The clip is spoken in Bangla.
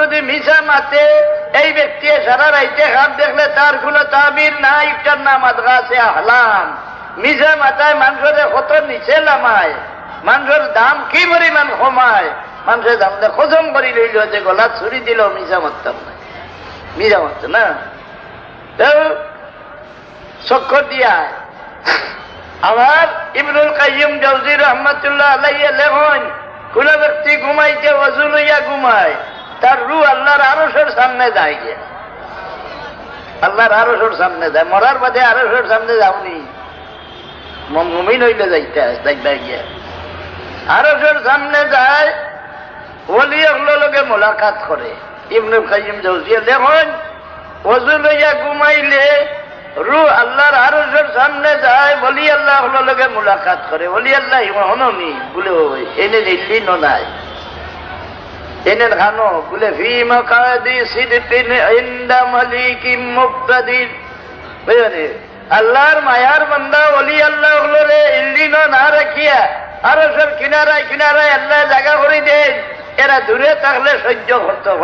যদি মিশা মাতে, এই ব্যক্তি সারা রাইতে খাপ দেখলে তার কোনো তাবির নাই একটার নাম আদগা আছে আহলাম মিশা মাথায় মানুষের কত নিচে নামায়, মানুষের দাম কি পরিমাণ কমায়? মানুষের দাম খজম করি লইল যে গলা ছুরি দিল মিশা মারতাম না। মিশা মারত না? চক্কর দিয়া আমার ইবনুল কাইম জলদি রহমতুল্লাহ আলাইয়া লেখন, কোন ব্যক্তি ঘুমাইতে অজু লইয়া ঘুমায়। তার রু আল্লাহর আরসের সামনে যায় গিয়া। আল্লাহর আরসের সামনে যায়। মরার বাদে আরসের সামনে যাওনি। মুমিন হইলে যাইতে যাইতে গিয়া। আরসের সামনে যায়, ওলি লগে মোলাকাত করে। ইবনুল খাইম জলদিয়া দেখুন, অজু লইয়া ঘুমাইলে রু আল্লাহর আরসের সামনে যায় বলি আল্লাহ লগে মুলাকাত করে। বলি আল্লাহ হনমি বলে এনে দিল্লি নাই। এনে খানো বলে আল্লাহর মায়ার বান্দা অলি আল্লাহ রে ইন্দিন না রাখিয়া। আরসের কিনারায় কিনারায় আল্লাহ জায়গা করে দেন। এরা দূরে থাকলে সহ্য করতো।